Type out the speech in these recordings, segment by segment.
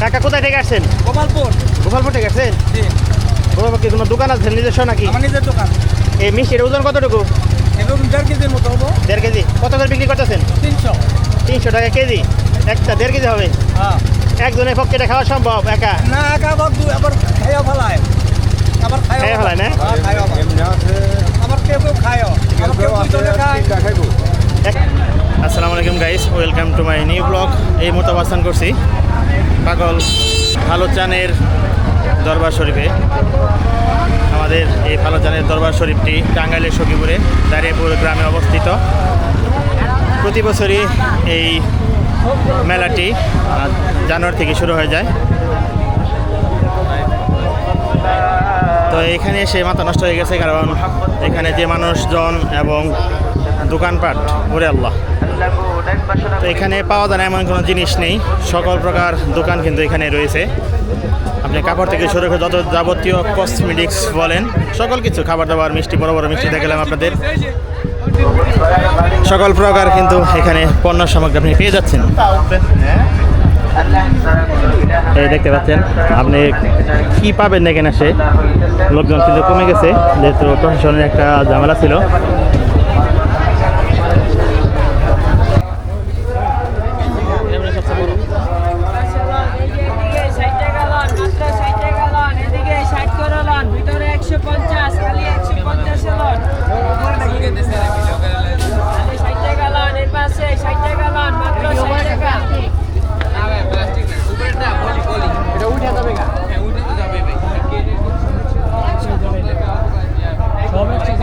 কাকা কোথায় থেকে আসছেন? গোপালপুর। গোপালপুর থেকে আসছেন? গোপালপুর কি কোনো দোকান আছে নিজস্ব নাকি? আমার নিজের দোকান। এই মিষ্টির ওজন কতটুকু? দেড় কেজির মতো হব? দেড় কেজি। কত করে বিক্রি করতেছেন? তিনশো। তিনশো টাকা কেজি। একটা দেড় কেজি হবে? হ্যাঁ। একজনের পক্ষে এটা খাওয়া সম্ভব একা? না একা আবার দু আবার খাইও ফেলায়। আবার খাইয়া ফেলায়। না? হ্যাঁ, আবার কেউ কেউ খায়। আসসালামু আলাইকুম guys welcome to my new blog এই মুহূর্তে অবস্থান করছি। পাগল ভালো চানের দরবার শরীফে। আমাদের এই ভালো চানের দরবার শরীফটি টাঙ্গাইলের সখীপুরে দাঁড়িয়েপুর গ্রামে অবস্থিত। প্রতি বছরই এই মেলাটি জানুয়ারি থেকে শুরু হয়ে যায়। তো এখানে এসে মাথা নষ্ট হয়ে গেছে কারণ এখানে যে মানুষজন এবং দোকানপাট, ওরে আল্লাহ। এখানে পাওয়া যায় না এমন কোনো জিনিস নেই। সকল প্রকার দোকান কিন্তু এখানে রয়েছে। আপনি কাপড় থেকে শুরু করে যত যাবতীয় কসমেটিক্স বলেন সকল কিছু খাবার দাবার মিষ্টি বড় বড় মিষ্টি দেখালাম আপনাদের। সকল প্রকার কিন্তু এখানে পণ্য সামগ্রী আপনি পেয়ে যাচ্ছেন। এই দেখতে পাচ্ছেন আপনি কি পাবেন এখানে সে লোকজন কিন্তু কমে গেছে যেহেতু প্রশাসনের একটা ঝামেলা ছিল এদিকে ষাট টাকা লন মাত্র ষাট টাকা লন এদিকে ষাট করে লন ভিতরে একশো পঞ্চাশ খালি একশো পঞ্চাশ লন খালি ষাট টাকা লন এর পাশে ষাট টাকা লন মাত্র ষাট টাকা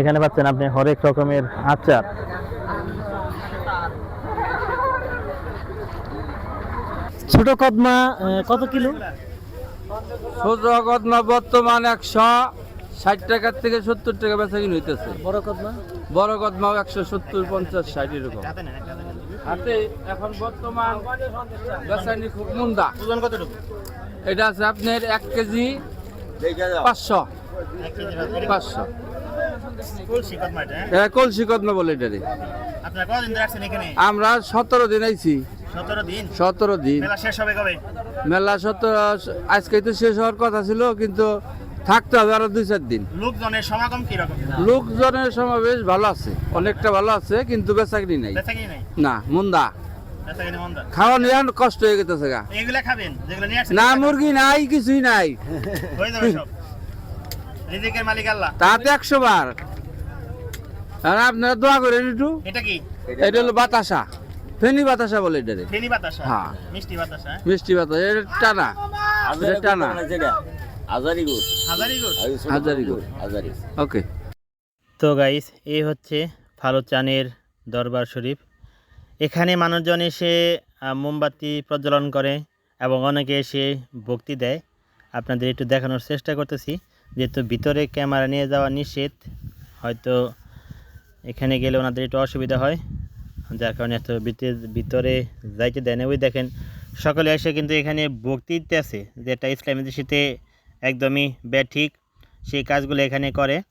এখানে পাচ্ছেন আপনি হরেক রকমের আচার। ছোট কদমা কত কিলো? ছোট কদমা বর্তমান একশো ষাট টাকার থেকে সত্তর টাকা বেচা কিনে হইতেছে। বড় কদমা? বড় কদমাও একশো সত্তর পঞ্চাশ ষাট এরকম। হাতে এখন বর্তমান বেচানি খুব মন্দা। ওজন কতটুকু? এটা আছে আপনার এক কেজি পাঁচশো। পাঁচশো। কদমা হ্যাঁ? এটা কলসি কদমা বলে এটারে। আমরা সতেরো দিন আইছি। সতেরো দিন? মেলা সতেরো আজকে তো শেষ হওয়ার কথা ছিল কিন্তু থাকতে হবে আরও দুই চার দিন। লোকজনের সমাগম কীরকম? লোকজনের সমাবেশ ভালো আছে অনেকটা ভালো আছে কিন্তু বেচাকিনি নাই। না মুন্দা। খাওয়া নিয়ে কষ্ট হয়ে গেছে গা। এগুলা খাবেন? না মুরগি নাই কিছুই নাই। হয়ে রিজিকের মালিক আল্লাহ। তাতে একশো বার। আর আপনারা দোয়া করেন একটু। এটা কি? এটা হলো বাতাসা। ফেনি বাতাসা বলে এটারে। ফেনি বাতাসা? হ্যাঁ। মিষ্টি বাতাসা হ্যাঁ? মিষ্টি বাতাসা এটা টানা। এটা টানা। হাজারি গুড়। হাজারি ওকে। তো গাইস এই হচ্ছে ফালো চানের দরবার শরীফ। এখানে মানুষজন এসে মোমবাতি প্রজ্বলন করে এবং অনেকে এসে ভক্তি দেয়। আপনাদের একটু দেখানোর চেষ্টা করতেছি। যেহেতু ভিতরে ক্যামেরা নিয়ে যাওয়া নিষেধ, হয়তো এখানে গেলে ওনাদের একটু অসুবিধা হয়। যার কারণে এত ভিতরে- যাইতে দেয় না। ওই দেখেন, সকলে এসে কিন্তু এখানে ভক্তি দিতে আছে যেটা ইসলামী দৃষ্টিতে একদমই ব্যাঠিক, সেই কাজগুলো এখানে করে।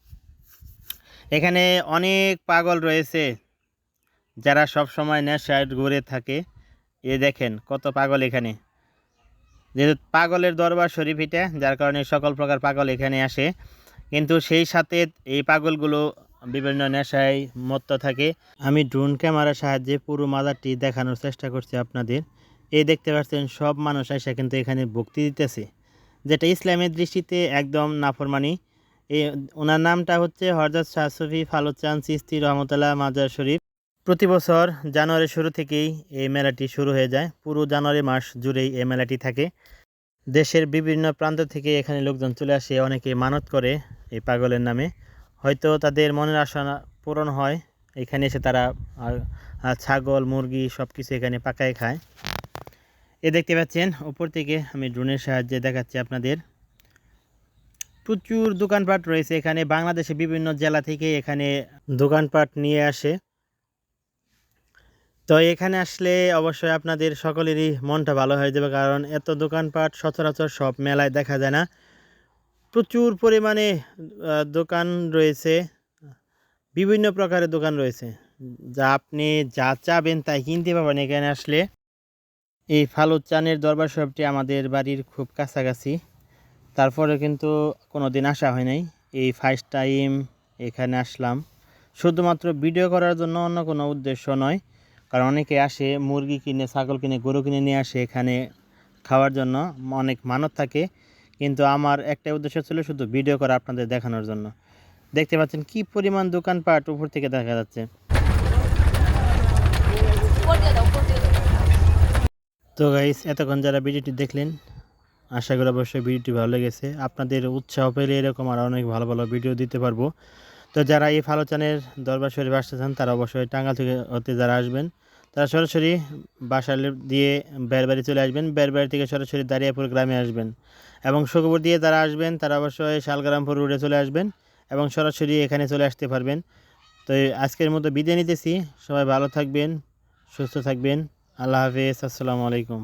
এখানে অনেক পাগল রয়েছে যারা সব সময় নেশায় ঘুরে থাকে। এ দেখেন কত পাগল এখানে। যেহেতু পাগলের দরবার শরীফ এটা যার কারণে সকল প্রকার পাগল এখানে আসে। কিন্তু সেই সাথে এই পাগলগুলো বিভিন্ন নেশায় মত্ত থাকে। আমি ড্রোন ক্যামেরার সাহায্যে পুরো মাজারটি দেখানোর চেষ্টা করছি আপনাদের। এই দেখতে পাচ্ছেন, সব মানুষ এসে কিন্তু এখানে ভক্তি দিতেছে। যেটা ইসলামের দৃষ্টিতে একদম নাফরমানি। এই, ওনার নামটা হচ্ছে হরজত শাহ সফি ফালুচান সিস্তি রহমতুল্লাহ মাজার শরীফ। প্রতি বছর জানুয়ারির শুরু থেকেই এই মেলাটি শুরু হয়ে যায়। পুরো জানুয়ারি মাস জুড়েই এই মেলাটি থাকে। দেশের বিভিন্ন প্রান্ত থেকে এখানে লোকজন চলে আসে, অনেকে মানত করে এই পাগলের নামে। হয়তো তাদের মনের আশা পূরণ হয়, এখানে এসে তারা ছাগল, মুরগি সব কিছু এখানে পাকায় খায়। এ দেখতে পাচ্ছেন, উপর থেকে আমি ড্রোনের সাহায্যে দেখাচ্ছি আপনাদের। প্রচুর দোকানপাট রয়েছে এখানে। বাংলাদেশে বিভিন্ন জেলা থেকে এখানে দোকানপাট নিয়ে আসে। তো এখানে আসলে অবশ্যই আপনাদের সকলেরই মনটা ভালো হয়ে যাবে, কারণ এত দোকানপাট সচরাচর সব মেলায় দেখা যায় না। প্রচুর পরিমাণে দোকান রয়েছে, বিভিন্ন প্রকারের দোকান রয়েছে। যা আপনি যা চাবেন তাই কিনতে পারবেন এখানে আসলে। এই ফালুদ চানের দরবার শপটি আমাদের বাড়ির খুব কাছাকাছি। তারপরে কিন্তু কোনো দিন আসা হয় নাই। এই ফার্স্ট টাইম এখানে আসলাম। শুধুমাত্র ভিডিও করার জন্য অন্য কোনো উদ্দেশ্য নয়। কারণ অনেকে আসে, মুরগি কিনে, ছাগল কিনে, গরু কিনে নিয়ে আসে এখানে খাওয়ার জন্য, অনেক মানত থাকে। কিন্তু আমার একটা উদ্দেশ্য ছিল শুধু ভিডিও করা আপনাদের দেখানোর জন্য। দেখতে পাচ্ছেন কি পরিমাণ দোকানপাট উপর থেকে দেখা যাচ্ছে। তো গাইস এতক্ষণ যারা ভিডিওটি দেখলেন, আশা করি অবশ্যই ভিডিওটি ভালো লেগেছে। আপনাদের উৎসাহ পেলে এরকম আর অনেক ভালো ভালো ভিডিও দিতে পারব। তো যারা এই ফালোচানের দরবার শরীফ আসতে চান, তারা অবশ্যই টাঙ্গাল থেকে হতে যারা আসবেন, তারা সরাসরি বাসার দিয়ে বেরবাড়ি চলে আসবেন। বেরবাড়ি থেকে সরাসরি দাঁড়িয়াপুর গ্রামে আসবেন এবং সুখপুর দিয়ে যারা আসবেন, তারা অবশ্যই শালগ্রামপুর রোডে চলে আসবেন এবং সরাসরি এখানে চলে আসতে পারবেন। তো আজকের মতো বিদায় নিতেছি। সবাই ভালো থাকবেন, সুস্থ থাকবেন। আল্লাহ হাফেজ। আসসালামু আলাইকুম।